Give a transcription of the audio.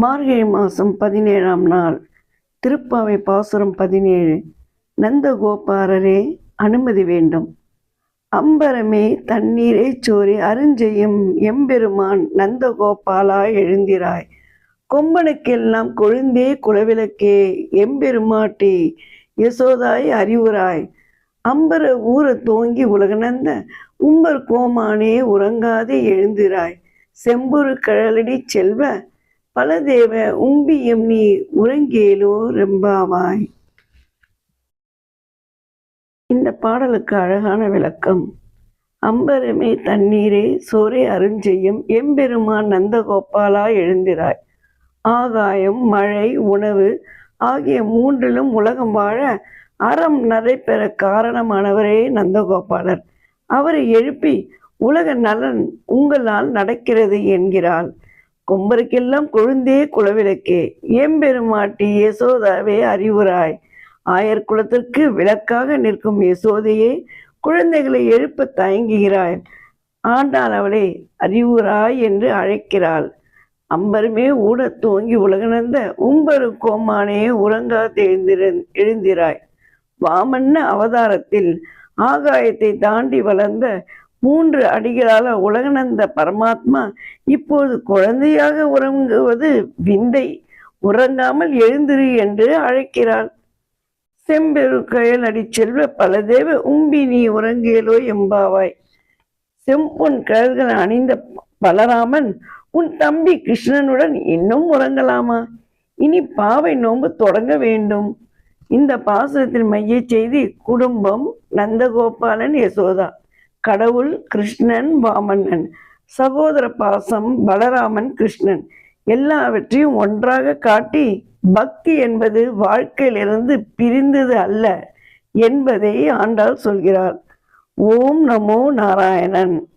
மார்கழி மாதம் பதினேழாம் நாள் திருப்பாவை பாசுரம் பதினேழு. நந்தகோபாரரே அனுமதி வேண்டும். அம்பரமே தண்ணீரே சோரி அருஞ்செய்யும் எம்பெருமான் நந்தகோபாலா எழுந்திராய். கொம்பனுக்கெல்லாம் கொழுந்தே குலவிளக்கே எம்பெருமாட்டி யசோதாய் அறிவுராய் அம்பர ஊர தோங்கி உலகநந்த உம்பர் கோமானே உறங்காதே எழுந்திராய். செம்பொரு கழலடி செல்வ பலதேவ உம்பியும் நீ உறங்கேலோ ரெம்பாவாய். இந்த பாடலுக்கு அழகான விளக்கம். அம்பரமே தண்ணீரே சோரே அருஞ்செய்யும் எம்பெருமான் நந்தகோபாலா எழுந்திராய். ஆகாயம் மழை உணவு ஆகிய மூன்றிலும் உலகம் வாழ அறம் நடைபெற காரணமானவரே நந்தகோபாலர். அவரை எழுப்பி உலக நலன் உங்களால் நடக்கிறது என்கிறாள். கொம்பருக்கெல்லாம் கொழுந்தே குளவிளக்கே ஏம்பெருமாட்டி யசோதாவே அறிவுராய். ஆயர் குலத்திற்கு விளக்காக நிற்கும் யசோதையே குழந்தைகளை எழுப்ப தயங்குகிறாய். ஆண்டாள் அவளை அறிவுராய் என்று அழைக்கிறாள். அம்பருமே ஊட தூங்கி உலகனந்த உம்பரு கோமானே உறங்கா எழுந்திர எழுந்திராய். வாமன்ன அவதாரத்தில் ஆகாயத்தை தாண்டி வளர்ந்த மூன்று அடிகளால் உலகநந்த பரமாத்மா இப்போது குழந்தையாக உறங்குவது விந்தை. உறங்காமல் எழுந்திரு என்று அழைக்கிறாள். செம்பெரு கயல் அடி செல்வ பலதேவ உம்பி நீ உறங்கியலோ எம்பாவாய். செம்பொன் கயல்கள் அணிந்த பலராமன் உன் தம்பி கிருஷ்ணனுடன் இன்னும் உறங்கலாமா? இனி பாவை நோன்பு தொடங்க வேண்டும். இந்த பாசுரத்தின் மைய செய்தி குடும்பம் நந்தகோபாலன் யசோதா. கடவுள் கிருஷ்ணன் வாமன்னன் சகோதர பாசம் பலராமன் கிருஷ்ணன். எல்லாவற்றையும் ஒன்றாக காட்டி பக்தி என்பது வாழ்க்கையிலிருந்து பிரிந்தது அல்ல என்பதை ஆண்டாள் சொல்கிறார். ஓம் நமோ நாராயணன்.